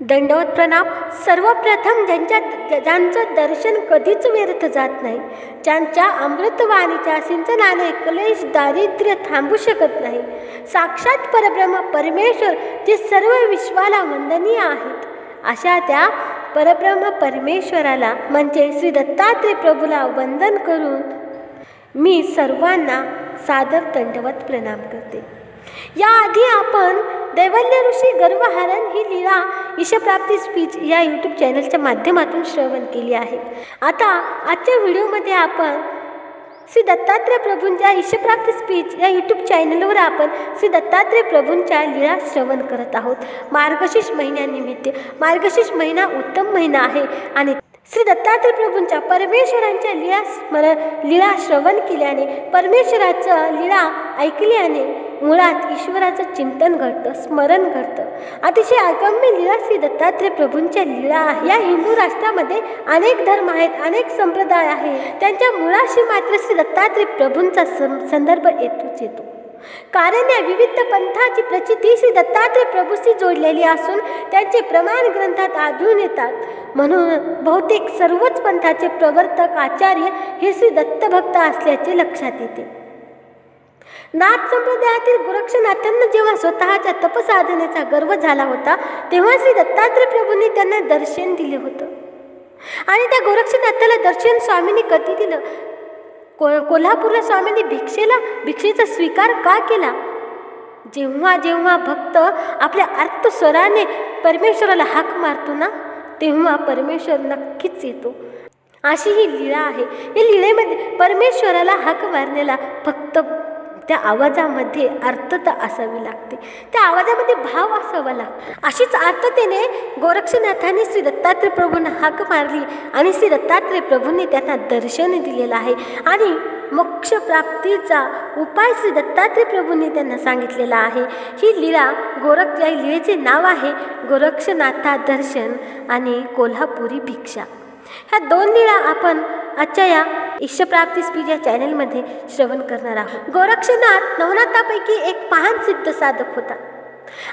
दंडवत प्रणाम. सर्वप्रथम ज्यांच्या ज्यांचं दर्शन कधीच व्यर्थ जात नाही ज्यांच्या अमृतवाणीच्या सिंचनाने क्लेश दारिद्र्य थांबू शकत नाही साक्षात परब्रह्म परमेश्वर जे सर्व विश्वाला वंदनीय आहेत. अशा त्या परब्रह्म परमेश्वराला म्हणजे श्री दत्तात्रय प्रभूला वंदन करून मी सर्वांना सादर दंडवत प्रणाम करते. याआधी आपण दैवल्य ऋषी गर्वहरण ही लीळा ईशप्राप्ती स्पीच या यूट्यूब चॅनलच्या माध्यमातून श्रवण केली आहे. आता आजच्या व्हिडिओमध्ये आपण श्री दत्तात्रय प्रभूंच्या ईशप्राप्ती स्पीच या यूट्यूब चॅनलवर आपण श्री दत्तात्रय प्रभूंच्या लीळा श्रवण करत आहोत. मार्गशीर्ष महिन्यानिमित्त मार्गशीर्ष महिना उत्तम महिना आहे आणि श्री दत्तात्रय प्रभूंच्या परमेश्वरांच्या लीळा स्मरण लीळा श्रवण केल्याने परमेश्वराचं लीळा ऐकल्याने मुळात ईश्वराचं चिंतन घडतं स्मरण घडतं. अतिशय अगम्य लीळा श्री दत्तात्रय प्रभूंच्या लीळा आहे या हिंदू राष्ट्रामध्ये अनेक धर्म आहेत अनेक संप्रदाय आहेत. त्यांच्या मुळाशी मात्र श्री दत्तात्रय प्रभूंचा संदर्भ येतोच येतो. कारण या विविध पंथाची प्रचिती श्री दत्तात्रय प्रभूशी जोडलेली असून त्यांचे प्रमाण ग्रंथात आढळून येतात. म्हणून बहुतेक सर्वच पंथाचे प्रवर्तक आचार्य हे श्री दत्तभक्त असल्याचे लक्षात येते. नाथ संप्रदायातील गोरक्षनाथांना जेव्हा स्वतःच्या तपसाधनेचा गर्व झाला होता तेव्हा श्री दत्तात्रय प्रभूंनी त्यांना दर्शन दिले होतं. आणि त्या गोरक्षनाथाला दर्शन स्वामींनी कधी दिलं? को कोल्हापूरला स्वामींनी भिक्षेला भिक्षेचा स्वीकार का केला? जेव्हा जेव्हा भक्त आपल्या अर्थस्वराने परमेश्वराला हाक मारतो ना तेव्हा परमेश्वर नक्कीच येतो. अशी ही लीळा आहे. या लीळेमध्ये परमेश्वराला हाक मारण्याला फक्त त्या आवाजामध्ये अर्थता असावी लागते. त्या आवाजामध्ये भाव असावा लागतो. अशीच अर्थतेने गोरक्षनाथाने श्री दत्तात्रय प्रभूंना हाक मारली आणि श्री दत्तात्रय प्रभूंनी त्यांना दर्शन दिलेलं आहे. आणि मोक्षप्राप्तीचा उपाय श्री दत्तात्रय प्रभूंनी त्यांना सांगितलेला आहे. ही लीळा गोरख या लीळेचे नाव आहे. गोरक्षनाथा दर्शन आणि कोल्हापुरी भिक्षा. ह्या दोन लीळा आपण आजच्या या ईश्वप्राप्ती स्पीड या चॅनलमध्ये श्रवण करणार आहोत. गोरक्षनाथ नवनाथापैकी एक महान सिद्ध साधक होता.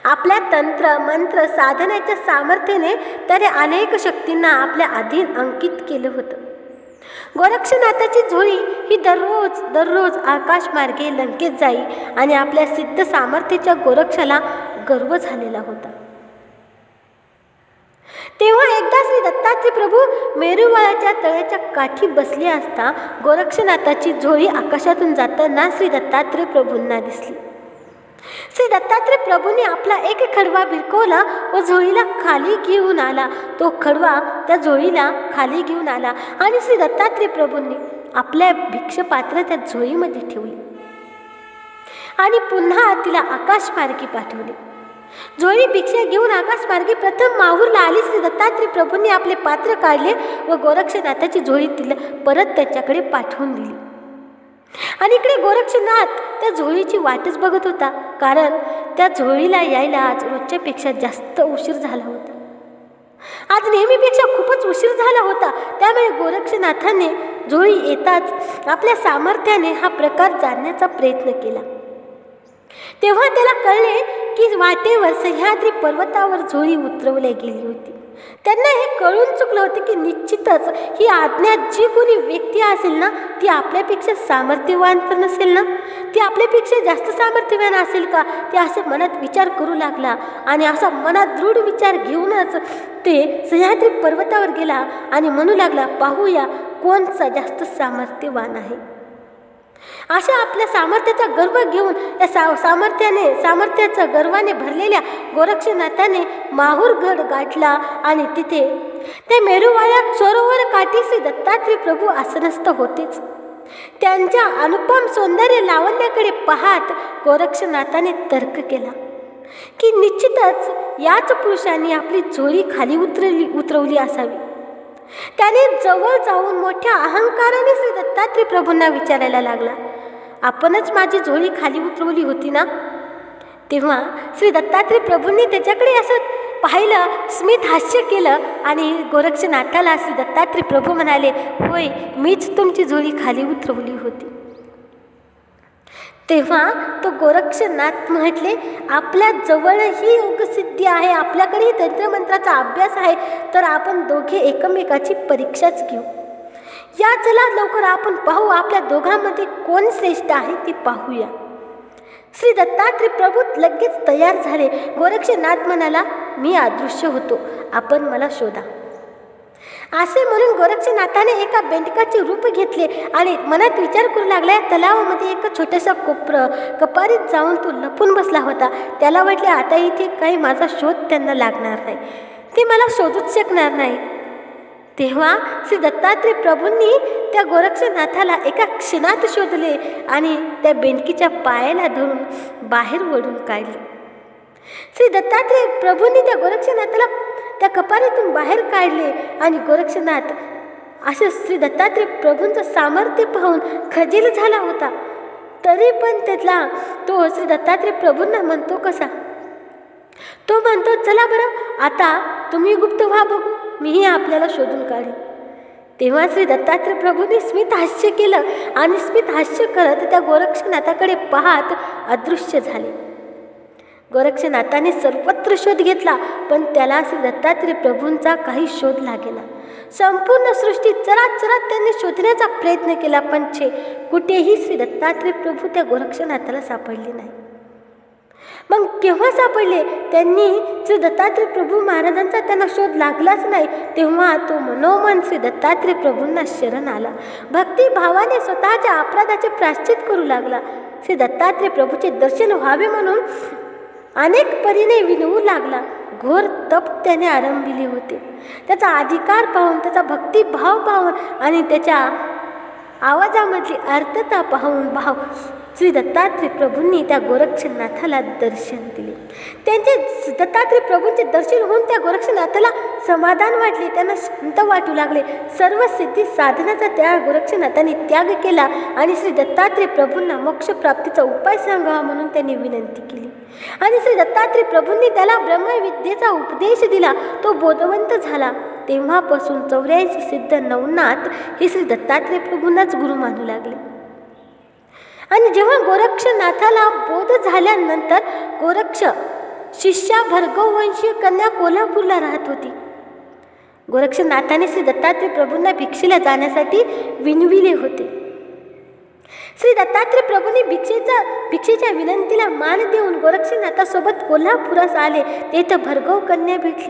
आपल्या तंत्र मंत्र साधनाच्या सामर्थ्याने त्याने अनेक शक्तींना आपल्या अधीन अंकित केलं होतं. गोरक्षनाथाची झोळी ही दररोज दररोज आकाशमार्गे लंकेत जाई आणि आपल्या सिद्ध सामर्थ्याच्या गोरक्षाला गर्व झालेला होता. तेव्हा एकदा श्री दत्तात्रय प्रभू मेरुवळाच्या तळ्याच्या काठी बसले असता गोरक्षनाथाची झोळी आकाशातून जाताना श्री दत्तात्रय प्रभूंना दिसली. श्री दत्तात्रय प्रभूंनी आपला एक खडवा भिरकवला व झोळीला खाली घेऊन आला. तो खडवा त्या झोळीला खाली घेऊन आला आणि श्री दत्तात्रय प्रभूंनी आपल्या भिक्षपात्र त्या झोळीमध्ये ठेवली आणि पुन्हा तिला आकाशमार्गी पाठवले. जोळी भिक्षा घेऊन आकाशमार्गी प्रथम माहूरला आली श्री दत्तात्रय प्रभूंनी आपले पात्र काढले व गोरक्षनाथाची झोळी तिला परत त्याच्याकडे पाठवून दिली. आणि इकडे गोरक्षनाथ त्या झोळीची वाटच बघत होता कारण त्या झोळीला यायला आज रोजच्यापेक्षा जास्त उशीर झाला होता. आज नेहमीपेक्षा खूपच उशीर झाला होता. त्यामुळे गोरक्षनाथाने झोळी येताच आपल्या सामर्थ्याने हा प्रकार जाणण्याचा प्रयत्न केला. तेव्हा त्याला कळले की वाटेवर सह्याद्री पर्वतावर झोळी उतरवल्या गेली होती. त्यांना हे कळून चुकलं होतं की निश्चितच ही आज्ञा जी कोणी व्यक्ती असेल ना ती आपल्यापेक्षा सामर्थ्यवान तर नसेल ना? ती आपल्यापेक्षा जास्त सामर्थ्यवान असेल का? ते असं मनात विचार करू लागला आणि असा मनात दृढ विचार घेऊनच ते सह्याद्री पर्वतावर गेला आणि म्हणू लागला पाहूया कोणचा जास्त सामर्थ्यवान आहे? अशा आपल्या सामर्थ्याचा गर्व घेऊन या सा सामर्थ्याने सामर्थ्याच्या गर्वाने भरलेल्या गोरक्षनाथाने माहूरगड गाठला आणि तिथे ते मेरुवाया सरोवर काठी श्री दत्तात्रय प्रभू आसनस्थ होतेच. त्यांच्या अनुपम सौंदर्य लावण्याकडे पाहत गोरक्षनाथाने तर्क केला की निश्चितच याच पुरुषांनी आपली झोळी खाली उतरली उतरवली असावी. त्याने जवळ जाऊन मोठ्या अहंकाराने श्री दत्तात्रय प्रभूंना विचारायला लागला. आपणच माझी झोळी खाली उतरवली होती ना? तेव्हा श्री दत्तात्रय प्रभूंनी त्याच्याकडे असं पाहिलं स्मित हास्य केलं आणि गोरक्षनाथाला श्री दत्तात्रय प्रभू म्हणाले होय मीच तुमची झोळी खाली उतरवली होती. तेव्हा तो गोरक्षनाथ म्हटले आपल्या जवळही योगसिद्धी आहे आपल्याकडेही तंत्रमंत्राचा अभ्यास आहे तर आपण दोघे एकमेकाची परीक्षाच घेऊ. या चला लवकर आपण पाहू आपल्या दोघांमध्ये कोण श्रेष्ठ आहे ते पाहूया. श्री दत्तात्रय प्रभू लगेच तयार झाले. गोरक्षनाथ म्हणाला मी अदृश्य होतो. आपण मला शोधा. असे म्हणून गोरक्षनाथाने एका बेंडकाचे रूप घेतले आणि मनात विचार करू लागला तलावामध्ये एक छोटंसं कोपरं कपारीत जाऊन तो लपून बसला होता. त्याला वाटले आता इथे काही माझा शोध त्यांना लागणार नाही. ते मला शोधूच शकणार नाही. तेव्हा श्री दत्तात्रय प्रभूंनी त्या गोरक्षनाथाला एका क्षणात शोधले आणि त्या बेंडकीच्या पायाला धरून बाहेर ओढून काढले. श्री दत्तात्रय प्रभूंनी त्या गोरक्षनाथाला त्या कपारीतून बाहेर काढले आणि गोरक्षनाथ असे श्री दत्तात्रय प्रभूंचं सामर्थ्य पाहून खजील झाला होता. तरी पण त्यातला तो श्री दत्तात्रय प्रभूंना म्हणतो कसा? तो म्हणतो चला बरं आता तुम्ही गुप्त व्हा बघू. मीही आपल्याला शोधून काढेन. तेव्हा श्री दत्तात्रय प्रभूंनी स्मित हास्य केलं आणि स्मित हास्य करत त्या गोरक्षनाथाकडे पाहत अदृश्य झाले. गोरक्षनाथाने सर्वत्र शोध घेतला पण त्याला श्री दत्तात्रय प्रभूंचा काही शोध लागेना. संपूर्ण सृष्टी चरात चरात त्यांनी शोधण्याचा प्रयत्न केला पण छे कुठेही श्री दत्तात्रय प्रभू त्या गोरक्षनाथाला सापडले नाही. मग केव्हा सापडले? त्यांनी श्री दत्तात्रय प्रभू महाराजांचा त्यांना शोध लागलाच नाही तेव्हा तो मनोमन श्री दत्तात्रय प्रभूंना शरण आला. भक्तिभावाने स्वतःच्या अपराधाचे प्राश्चित करू लागला. श्री दत्तात्रय प्रभूचे दर्शन व्हावे म्हणून अनेक परीने विनवू लागला. घोर तप त्याने आरंभिले होते. त्याचा अधिकार पाहून त्याचा भक्तिभाव पाहून आणि त्याच्या आवाजामधली अर्थता पाहून भाव श्री दत्तात्रय प्रभूंनी त्या गोरक्षनाथाला दर्शन दिले. त्यांचे दत्तात्रय प्रभूंचे दर्शन होऊन त्या गोरक्षनाथाला समाधान वाटले. त्यांना शांत वाटू लागले. सर्व सिद्धी साधनाचा त्या गोरक्षनाथाने त्याग केला आणि श्री दत्तात्रय प्रभूंना मोक्षप्राप्तीचा उपाय सांगावा म्हणून त्यांनी विनंती केली. आणि श्री दत्तात्रय प्रभूंनी त्याला ब्रह्मविद्येचा उपदेश दिला. तो बोधवंत झाला. तेव्हापासून चौऱ्याऐंशी सिद्ध नवनाथ हे श्री दत्तात्रय प्रभूंनाच गुरु मानू लागले. आणि जेव्हा गोरक्षनाथाला बोध झाल्यानंतर गोरक्ष शिष्या भर्गववंशी कन्या कोल्हापूरला राहत होती. गोरक्षनाथाने श्री दत्तात्रय प्रभूंना भिक्षेला जाण्यासाठी विनविले होते. श्री दत्तात्रय प्रभूंनी भिक्षेचा भिक्षेच्या विनंतीला मान देऊन गोरक्षनाथासोबत कोल्हापुरास आले. तेथं भर्गव कन्या भेटली.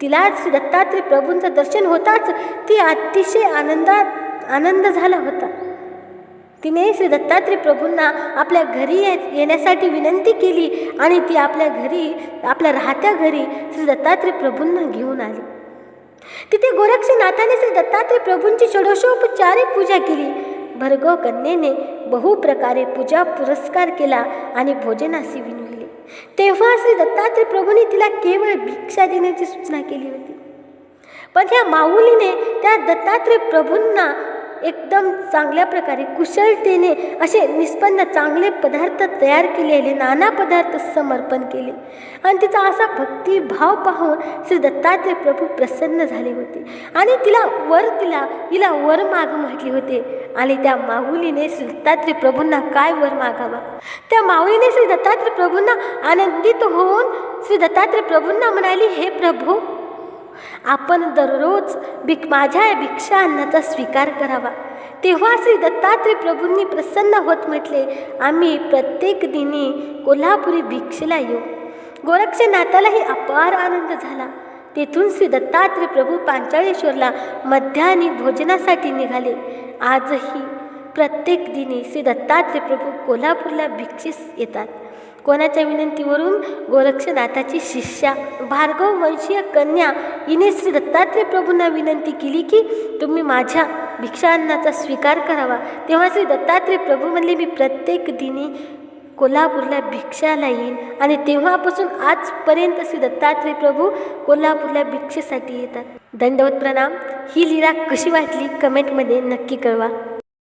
तिला श्री दत्तात्रय प्रभूंचं दर्शन होताच ती अतिशय आनंदात आनंद झाला होता. तिने श्री दत्तात्रय प्रभूंना आपल्या घरी येण्यासाठी विनंती केली आणि ती आपल्या घरी आपल्या राहत्या घरी श्री दत्तात्रय प्रभूंना घेऊन आली. तिथे गोरक्षनाथाने श्री दत्तात्रय प्रभूंची षोडशोपचारे पूजा केली. भर्गव कन्येने बहुप्रकारे पूजा पुरस्कार केला आणि भोजनाशी विनविले. तेव्हा श्री दत्तात्रय प्रभूंनी तिला केवळ भिक्षा देण्याची सूचना केली होती. पण ह्या माऊलीने त्या दत्तात्रय प्रभूंना एकदम चांगल्या प्रकारे कुशलतेने असे निष्पन्न चांगले पदार्थ तयार केलेले नाना पदार्थ समर्पण केले. आणि तिचा असा भक्तिभाव पाहून श्री दत्तात्रय प्रभू प्रसन्न झाले होते. आणि तिला वर तिला तिला वर माग म्हटले होते. आणि त्या माऊलीने श्री दत्तात्रय प्रभूंना काय वर मागावा? त्या माऊलीने श्री दत्तात्रय प्रभूंना आनंदित होऊन श्री दत्तात्रय प्रभूंना म्हणाली हे प्रभू आपण दररोज भिक माझ्या भिक्षा अन्नाचा स्वीकार करावा. तेव्हा श्री दत्तात्रय प्रभूंनी प्रसन्न होत म्हटले आम्ही प्रत्येक दिनी कोल्हापुरी भिक्षेला येऊ. गोरक्षनाथालाही अपार आनंद झाला. तेथून श्री दत्तात्रय प्रभू पांचाळेश्वरला मध्यान्ही भोजनासाठी निघाले. आजही प्रत्येक दिनी श्री दत्तात्रय प्रभू कोल्हापूरला भिक्षेस येतात. कोणाच्या विनंतीवरून गोरक्षनाथाची शिष्या भार्गव वंशीय कन्या हिने श्री दत्तात्रय प्रभूंना विनंती केली की तुम्ही माझ्या भिक्षान्नाचा स्वीकार करावा. तेव्हा श्री दत्तात्रय प्रभू म्हणले मी प्रत्येक दिनी कोल्हापूरला भिक्षाला येईन आणि तेव्हापासून आजपर्यंत श्री दत्तात्रय प्रभू कोल्हापूरला भिक्षेसाठी येतात. दंडवत प्रणाम. ही लीला कशी वाटली? कमेंटमध्ये नक्की कळवा.